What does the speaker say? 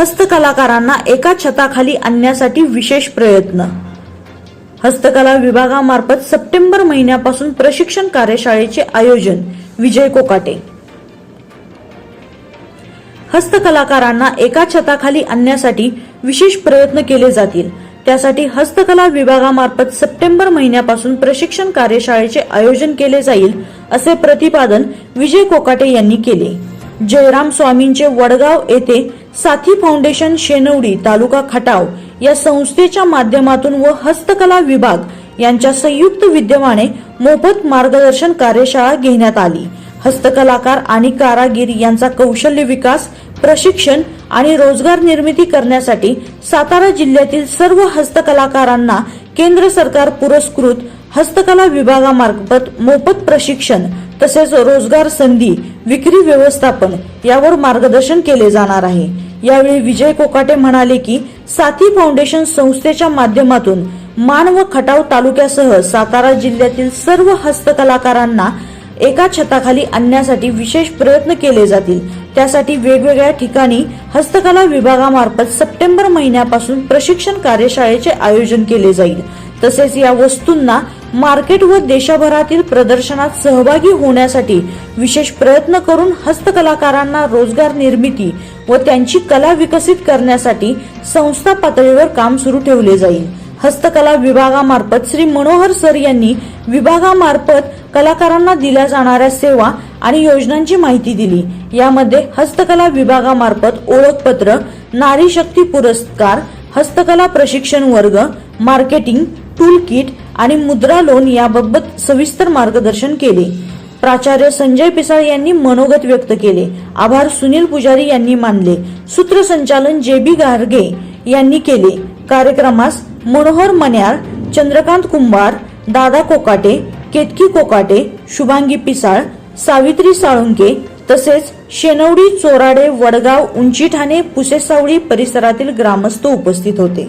हस्तकलाकारांना एका छताखाली आणण्यासाठी विशेष प्रयत्न. हस्तकला विभागामार्फत सप्टेंबर महिन्यापासून प्रशिक्षण कार्यशाळेचे आयोजन. विजय कोकाटे. हस्तकलाकारांना एका छताखाली आणण्यासाठी विशेष प्रयत्न केले जातील. त्यासाठी हस्तकला विभागामार्फत सप्टेंबर महिन्यापासून प्रशिक्षण कार्यशाळेचे आयोजन केले जाईल असे प्रतिपादन विजय कोकाटे यांनी केले. जयराम स्वामींचे वडगाव येथे साथी फाउंडेशन शेनवडी तालुका खटाव या संस्थेच्या माध्यमातून व हस्तकला विभाग यांच्या संयुक्त विद्यमाने मोफत मार्गदर्शन कार्यशाळा घेण्यात आली. हस्तकलाकार आणि कारागीर यांचा कौशल्य विकास प्रशिक्षण आणि रोजगार निर्मिती करण्यासाठी सातारा जिल्ह्यातील सर्व हस्तकलाकारांना केंद्र सरकार पुरस्कृत हस्तकला विभागामार्फत मोफत प्रशिक्षण तसेच रोजगार संधी विक्री व्यवस्थापन यावर मार्गदर्शन केले जाणार आहे. यावेळी विजय कोकाटे म्हणाले की साथी फाउंडेशन संस्थेच्या माध्यमातून मान व खटाव तालुक्यासह सातारा जिल्ह्यातील सर्व हस्तकलाकारांना एका छताखाली आणण्यासाठी विशेष प्रयत्न केले जातील. त्यासाठी वेगवेगळ्या ठिकाणी हस्तकला विभागामार्फत सप्टेंबर महिन्यापासून प्रशिक्षण कार्यशाळेचे आयोजन केले जाईल. तसेच या वस्तूंना मार्केट व देशभरातील प्रदर्शनात सहभागी होण्यासाठी विशेष प्रयत्न करून हस्तकलाकारांना रोजगार निर्मिती व त्यांची कला विकसित करण्यासाठी संस्था पातळीवर काम सुरू ठेवले जाईल. हस्तकला विभागामार्फत श्री मनोहर सर यांनी विभागामार्फत कलाकारांना दिल्या जाणाऱ्या सेवा आणि योजनांची माहिती दिली. यामध्ये हस्तकला विभागामार्फत ओळखपत्र नारी शक्ती पुरस्कार हस्तकला प्रशिक्षण वर्ग मार्केटिंग टूल किट आणि मुद्रा लोन याबाबत सविस्तर मार्गदर्शन केले. प्राचार्य संजय पिसाळ यांनी मनोगत व्यक्त केले. आभार सुनील पुजारी यांनी मानले. सूत्रसंचालन जे बी गारगे यांनी केले. कार्यक्रमास मनोहर मन्यार चंद्रकांत कुंभार दादा कोकाटे केतकी कोकाटे शुभांगी पिसाळ सावित्री साळुंके तसेच शेनवडी चोराडे वडगाव उंची ठाणे पुसेसावळी परिसरातील ग्रामस्थ उपस्थित होते.